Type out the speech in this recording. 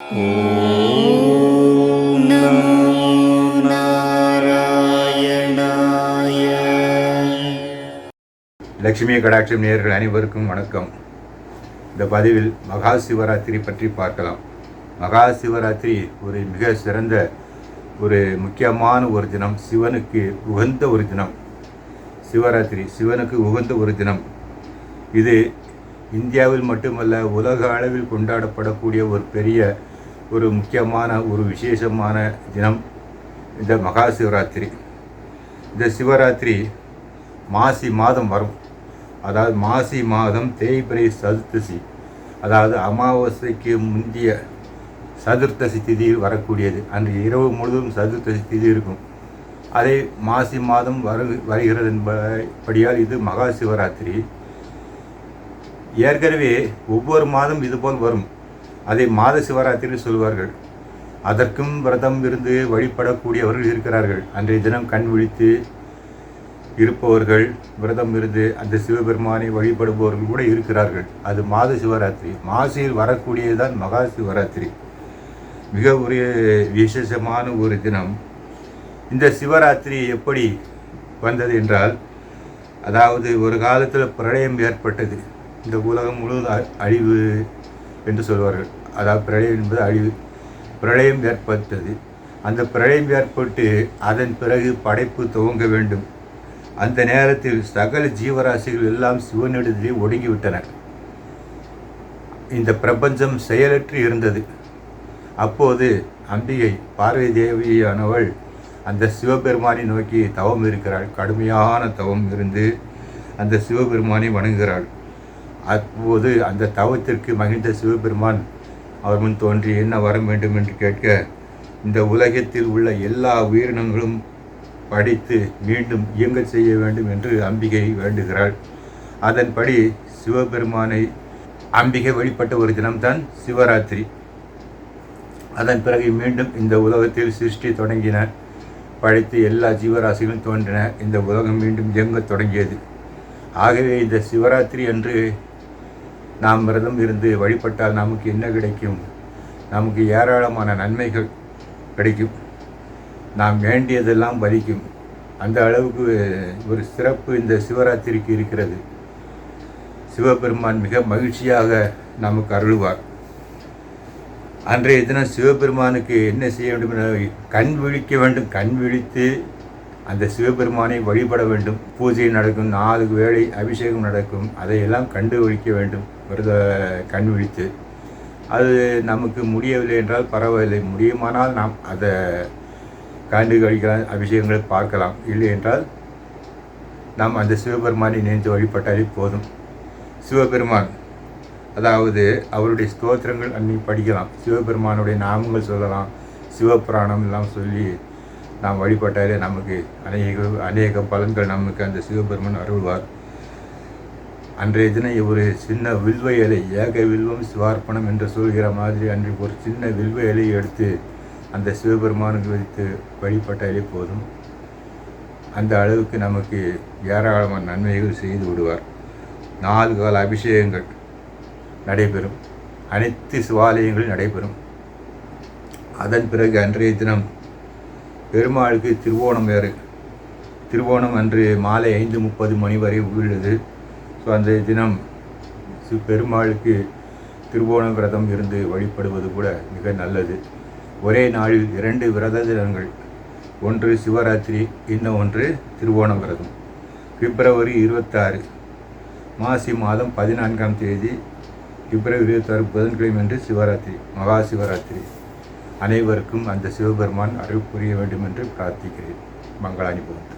ॐ नमो नारायणाय லட்சுமி கடாட்சம் நேயர்கள் அனைவருக்கும் வணக்கம் இந்த பதிவில் மகா சிவராத்திரி பற்றி பார்க்கலாம் மகா சிவராத்திரி ஒரு மிக சிறந்த ஒரு முக்கியமான ஒரு தினம் சிவனுக்கு உகந்த ஒரு தினம் சிவராத்திரி சிவனுக்கு உகந்த ஒரு தினம் இது இந்தியாவில் மட்டுமல்ல உலக அளவில் கொண்டாடப்படக்கூடிய ஒரு பெரிய ஒரு முக்கியமான ஒரு விசேஷமான தினம். இந்த மகா சிவராத்திரி. இந்த சிவராத்திரி மாசி மாதம் வரும். அதாவது மாசி மாதம் தேய்பிரை சதுர்த்தசி. அதாவது அமாவாசைக்கு முந்திய சதுர்த்தசி திதியில் வரக்கூடியது. அன்று இரவு முழுவதும் சதுர்த்தசி திதி இருக்கும். அதை மாசி மாதம் வரு வருகிறது என்படியால் இது மகா சிவராத்திரி. ஏற்கனவே ஒவ்வொரு மாதம் இதுபோல் வரும். அதை மாத சிவராத்திரி சொல்வார்கள் அதற்கும் விரதம் இருந்து வழிபடக்கூடியவர்கள் இருக்கிறார்கள். அன்றைய தினம் கண் விழித்து இருப்பவர்கள் விரதம் இருந்து அந்த சிவபெருமானை வழிபடுபவர்கள் கூட இருக்கிறார்கள். அது மாத சிவராத்திரி. மாசியில் வரக்கூடியதுதான் மகா சிவராத்திரி. மிக ஒரு விசேஷமான ஒரு தினம். இந்த சிவராத்திரி எப்படி வந்தது என்றால் அதாவது ஒரு காலத்தில் பிரளயம் ஏற்பட்டது. இந்த உலகம் முழுவதும் அ- அழிவு என்று சொல்வார்கள். அதாவது பிரளயம் என்பது அழிவு பிரளயம் ஏற்பட்டது. அந்த பிரளயம் ஏற்பட்டு அதன் பிறகு படைப்பு துவங்க வேண்டும். அந்த நேரத்தில் சகல ஜீவராசிகள் எல்லாம் சிவனிடத்திலே ஒடுங்கிவிட்டன இந்த பிரபஞ்சம் செயலற்று இருந்தது. அப்போது அம்பிகை பார்வதி தேவியானவள் அந்த சிவபெருமானை நோக்கி தவம் இருக்கிறாள். கடுமையான தவம் இருந்து அந்த சிவபெருமானை வணங்குகிறாள். அப்போது அந்த தவத்திற்கு மகிழ்ந்த சிவபெருமான் அவர் முன் தோன்றி என்ன வர வேண்டும் என்று கேட்க இந்த உலகத்தில் உள்ள எல்லா உயிரினங்களும் படித்து மீண்டும் இயங்க செய்ய வேண்டும் என்று அம்பிகை வேண்டுகிறாள். அதன்படி சிவபெருமானை அம்பிகை வழிபட்ட ஒரு தினம்தான் சிவராத்திரி. அதன் பிறகு மீண்டும் இந்த உலகத்தில் சிருஷ்டி தொடங்கின படைத்து எல்லா ஜீவராசிகளும் தோன்றின. இந்த உலகம் மீண்டும் இயங்கத் தொடங்கியது. ஆகவே இந்த சிவராத்திரி அன்று நாம் விரதம் இருந்து வழிபட்டால் நமக்கு என்ன கிடைக்கும்? நமக்கு ஏராளமான நன்மைகள் கிடைக்கும். நாம் வேண்டியதெல்லாம் பலிக்கும். அந்த அளவுக்கு ஒரு சிறப்பு இந்த சிவராத்திரிக்கு இருக்கிறது. சிவபெருமான் மிக மகிழ்ச்சியாக நமக்கு அருள்வார். அன்றைய தினம் சிவபெருமானுக்கு என்ன செய்ய வேண்டும் என கண் விழிக்க வேண்டும். கண் விழித்து அந்த சிவபெருமானை வழிபட வேண்டும். பூஜை நடக்கும் நாலு வேளை அபிஷேகம் நடக்கும் அதையெல்லாம் கண்டு விழிக்க வேண்டும். விரத கண் விழித்து. அது நமக்கு முடியவில்லை என்றால் பரவாயில்லை. முடியுமானால் நாம் அதை கண்டு கழிக்கலாம் அபிஷேகங்களை பார்க்கலாம். இல்லை என்றால் நாம் அந்த சிவபெருமானை நினைத்து வழிபட்டாலே போதும். சிவபெருமான் அதாவது அவருடைய ஸ்தோத்திரங்கள் அன்னி படிக்கலாம். சிவபெருமானுடைய நாமங்கள் சொல்லலாம். சிவபுராணம் எல்லாம் சொல்லி நாம் வழிபட்டாலே நமக்கு அநேக அநேக பலன்கள் நமக்கு அந்த சிவபெருமான் அருள்வார். அன்றைய தினம் ஒரு சின்ன வில்வ இலை ஏக வில்வம் சிவார்ப்பணம் என்று சொல்கிற மாதிரி அன்றைக்கு ஒரு சின்ன வில்வ இலையை எடுத்து அந்த சிவபெருமானுக்கு வைத்து வழிபட்டாலே போதும். அந்த அளவுக்கு நமக்கு ஏராளமான நன்மைகள் செய்து விடுவார். நாலு கால அபிஷேகங்கள் நடைபெறும். அனைத்து சிவாலயங்களும் நடைபெறும். அதன் பிறகு அன்றைய தினம் பெருமாளுக்கு திருவோணம் வேறு. திருவோணம் அன்று மாலை ஐந்து முப்பது மணி வரை உள்ளது. ஸோ அந்த தினம் சி- பெருமாளுக்கு திருவோணம் விரதம் இருந்து வழிபடுவது கூட மிக நல்லது. ஒரே நாளில் இரண்டு விரத தினங்கள் ஒன்று சிவராத்திரி இன்னும் ஒன்று திருவோணம் விரதம். பிப்ரவரி இருபத்தாறு மாசி மாதம் பதினான்காம் தேதி பிப்ரவரி இருபத்தாறு புதன்கிழமை அன்று சிவராத்திரி மகா சிவராத்திரி. அனைவருக்கும் அந்த சிவபெருமான் அறிவு புரிய வேண்டும் என்று பிரார்த்திக்கிறேன். மங்களானி போன்று